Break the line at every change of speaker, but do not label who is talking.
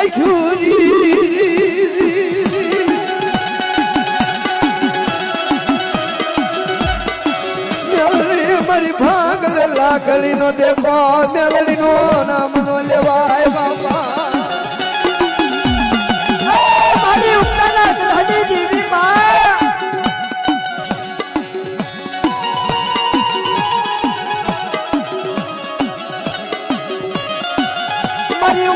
રાખ્યું મારી ભાગલ લાકડી નો દેખો નો નામ નો
Valeu,